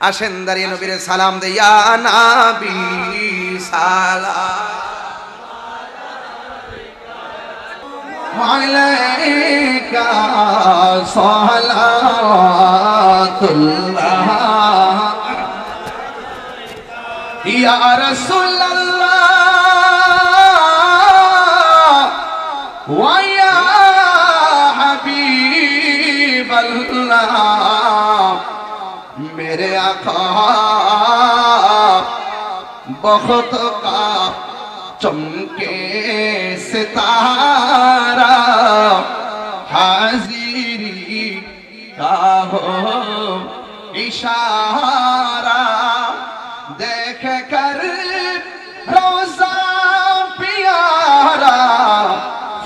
আসেন দাঁড়িয়ে নবীর সালাম দিয়া নাবি সালাম عليك صلاة الله يا رسول الله ويا حبيب الله मेरे आका, बहुत का चमके सितारा, हाजिरी का हो इशारा। देख कर रोजा प्यारा,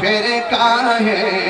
फिर काहे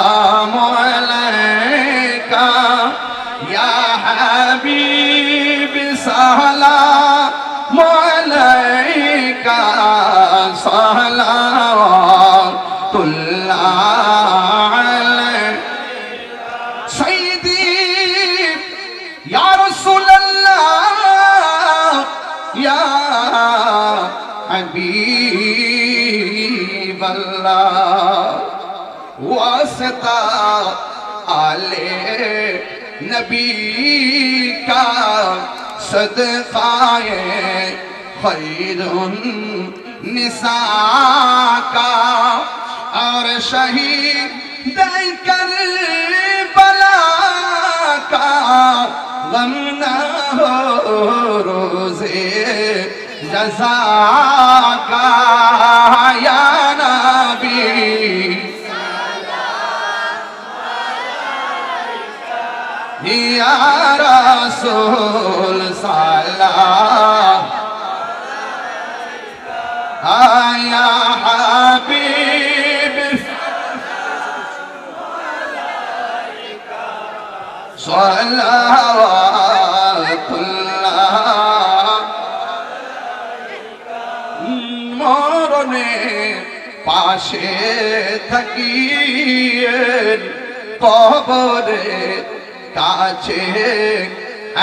حبیب اللہ واسطہ آلے نبی کا صدقہ خیر نساء کا اور شہید کر بلا کا غم نہ ہو روزے جزاك يا نبي يا رسول صلاة يا حبيب صلوات الله মরণে পাশে থাকিয়ে কবরে কাছে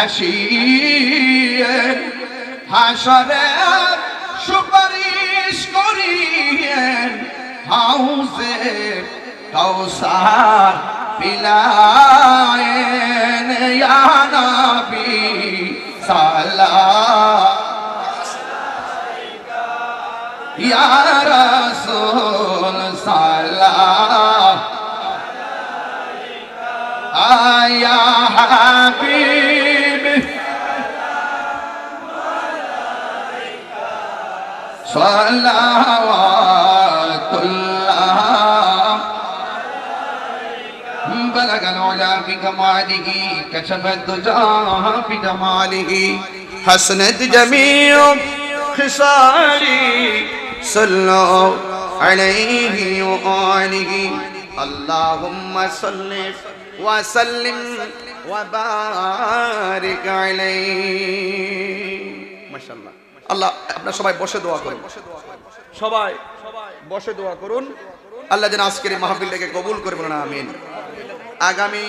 আসিয়ে হাসরে সুপারিশ করিয়েন হাউসে কৌসার পিলায়েন ইয়া নবী সালাম ইয়া রাসূল সালাম আয়া হাবিব সালাওয়াতুল্লাহ بلغ العلا بكماله كشف الدجى بجماله حسنت جميع خصالي صلوا عليه وآله اللهم صل وسلم وبارك عليه ما شاء الله আল্লাহ আপনারা সবাই বসে দোয়া করুন সবাই বসে দোয়া করুন আল্লাহ যেন আজকের এই মাহফিলটাকে কবুল করে বলেন আমিন আগামী